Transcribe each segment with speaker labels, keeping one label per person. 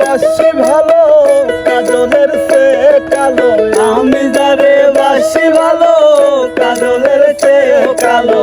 Speaker 1: বাসি ভালো কাজলের কালো। আমি যারে বাসি ভালো কাজলের সে কালো।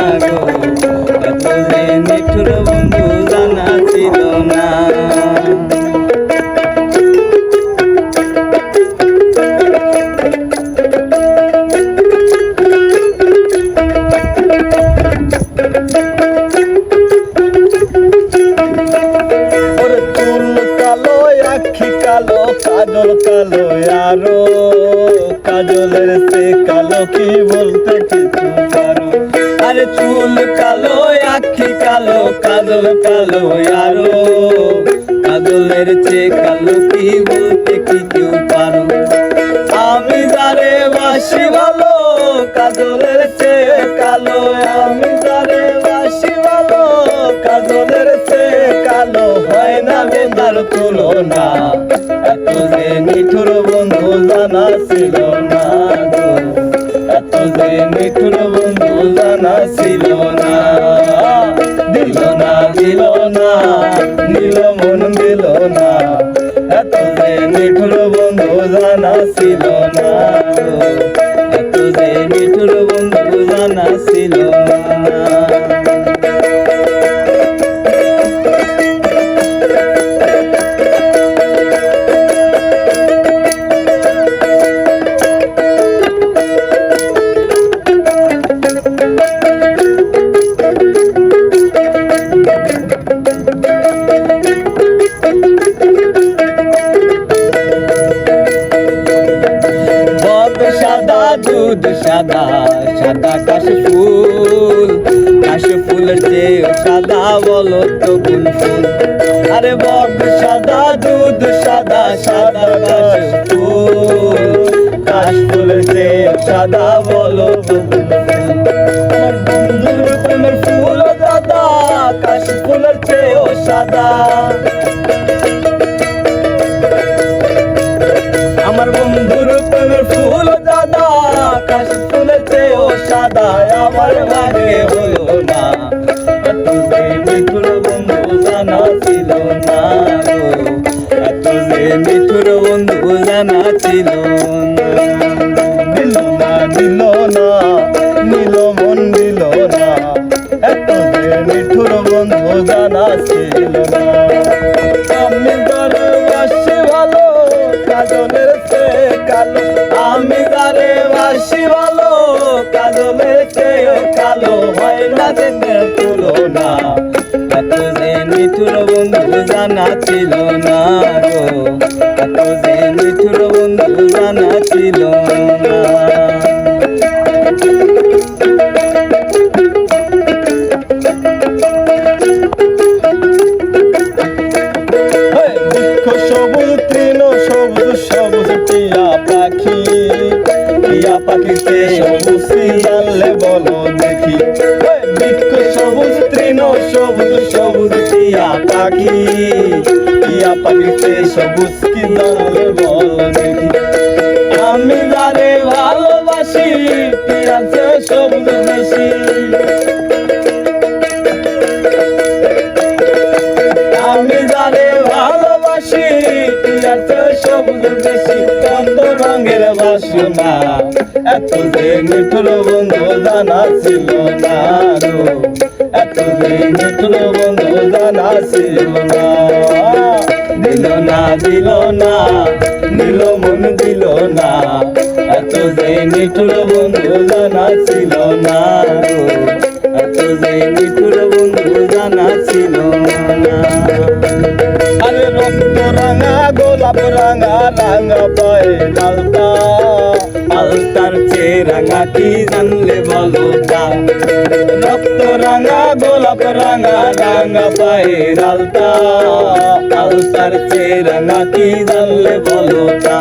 Speaker 1: আরে চুল কালো, আখি কালো, কাজল কালো, আরও। কাজলের চে কালো কি বলতে কি কেউ পারো? আমি যারে বাসি ভালো, কাজলের চে কালো। আমি যারে বাসি ভালো, কাজলের চে কালো। হয় না বেদার তুলনা, এত যে নিঠুর বন্ধু জানা ছিল না গো। যে নিঠুর বন্ধু, জানা ছিল না। দিল না দিল না, নীল মন দিল না। এত যে মিঠুর বন্ধু, জানা ছিল না। এত যে মিঠুর বন্ধু, জানা ছিল না। সাদা সাদা কাশ ফুল কাশ ফুলের চেয়ে সাদা বলো তো কোন ফুল? আরে বদ সাদা দুধ, সাদা সাদা কাশ ফুল কাশ ফুলের চেয়ে সাদা বলো তো ফুল? দাদা কাশ ফুলের চেয়েও সাদা। আমার ভাগে হলো না। যে মিঠুর বন্ধু জানা ছিল না গো। যে মিঠুর বন্ধু জানা ছিল মন দিল না। এত মিঠুর বন্ধু জানা ছিল যেতে তুলনা। এত যে নিঠুর বন্ধু জানা ছিল না গো। এত যে নিঠুর বন্ধু জানা ছিল না। সবুজ সবুজ টিয়া পাখি। টিয়া পাখিতে সবুজ কি জানলে বলো দেখি। আমি যারে ভালোবাসি টিয়াতে সবুজ বেশি। আমি জানে ভালোবাসি টিয়াতে সবুজ বেশি। কন্দ রঙের বাসনা, এত যে মিঠুর বন্ধু জানা ছিল না যে মিঠুর বন্ধু জানা ছিল না, দিল না দিল না নীল মন দিল না। এত যে মিঠুর বন্ধু জানা ছিল না এত যে মিঠুর বন্ধু জানা ছিল না। আরে রক্ত রাঙা, গোলাপ রাঙা রাঙা পায়ে লালতা আলতার চেয়ে রাঙা কি জানলে বলো তা রক্ত রাঙা, গোলাপ রাঙা রাঙা পায়ের আলতা। আলতার চেয়ে রাঙা কি জানলে বলো তা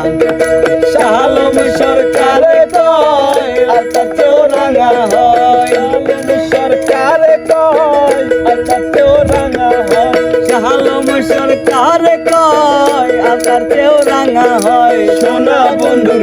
Speaker 1: শালম সরকারে কয়, আলতার চেয়েও রাঙা সরকারে কয় কয়, আলতার চেয়েও রাঙা হয়। সোনা বন্ধুর